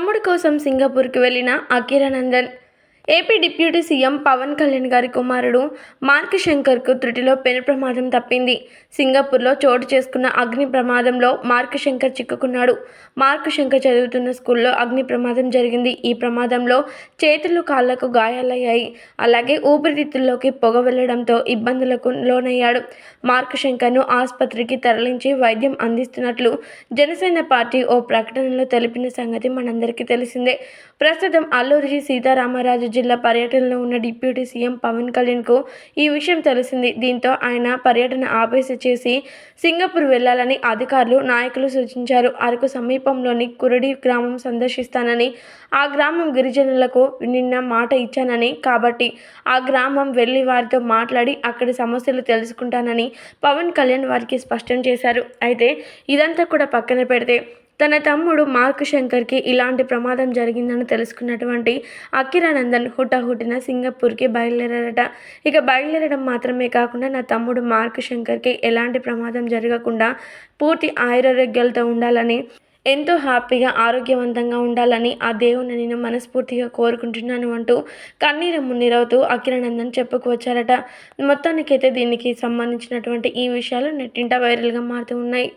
తమ్ముడి కోసం సింగపూర్కి వెళ్ళిన Akira Nandan AP deputy CM Pawan Kalyan గారి కుమారుడు మార్క్ శంకర్కు త్రుటిలో పెను ప్రమాదం తప్పింది. సింగపూర్లో చోటు చేసుకున్న అగ్ని ప్రమాదంలో మార్క్ శంకర్ చిక్కుకున్నాడు. మార్క్ శంకర్ చదువుతున్న స్కూల్లో అగ్ని ప్రమాదం జరిగింది. ఈ ప్రమాదంలో చేతులు కాళ్ళకు గాయాలయ్యాయి. అలాగే ఊపిరితిత్తుల్లోకి పొగ వెళ్ళడంతో ఇబ్బందులకు లోనయ్యాడు. మార్క్ శంకర్ను ఆసుపత్రికి తరలించి వైద్యం అందిస్తున్నట్లు జనసేన పార్టీ ఓ ప్రకటనలో తెలిపిన సంగతి మనందరికీ తెలిసిందే. ప్రస్తుతం అల్లూరి సీతారామరాజు జిల్లా పర్యటనలో ఉన్న డిప్యూటీ సీఎం పవన్ కళ్యాణ్కు ఈ విషయం తెలిసింది. దీంతో ఆయన పర్యటన ఆపేసి చేసి సింగపూర్ వెళ్ళాలని అధికారులు నాయకులు సూచించారు. అరకు సమీపంలోని కురడి గ్రామం సందర్శిస్తానని ఆ గ్రామం గిరిజనులకు నిన్న మాట ఇచ్చానని కాబట్టి ఆ గ్రామం వెళ్ళి వారితో మాట్లాడి అక్కడి సమస్యలు తెలుసుకుంటానని పవన్ కళ్యాణ్ వారికి స్పష్టం చేశారు. అయితే ఇదంతా కూడా పక్కన పెడితే తన తమ్ముడు మార్క్ శంకర్కి ఇలాంటి ప్రమాదం జరిగిందని తెలుసుకున్నటువంటి అఖిరానందన్ హుటాహుటిన సింగపూర్కి బయలుదేరారట. ఇక బయలుదేరడం మాత్రమే కాకుండా నా తమ్ముడు మార్క్ శంకర్కి ఎలాంటి ప్రమాదం జరగకుండా పూర్తి ఆయురారోగ్యాలతో ఉండాలని ఎంతో హ్యాపీగా ఆరోగ్యవంతంగా ఉండాలని ఆ దేవుని నేను మనస్ఫూర్తిగా కోరుకుంటున్నాను అంటూ కన్నీరు మున్నీరవుతూ అఖిరానందన్ చెప్పుకు వచ్చారట. మొత్తానికైతే దీనికి సంబంధించినటువంటి ఈ విషయాలు నెట్టింట వైరల్గా మారుతూ ఉన్నాయి.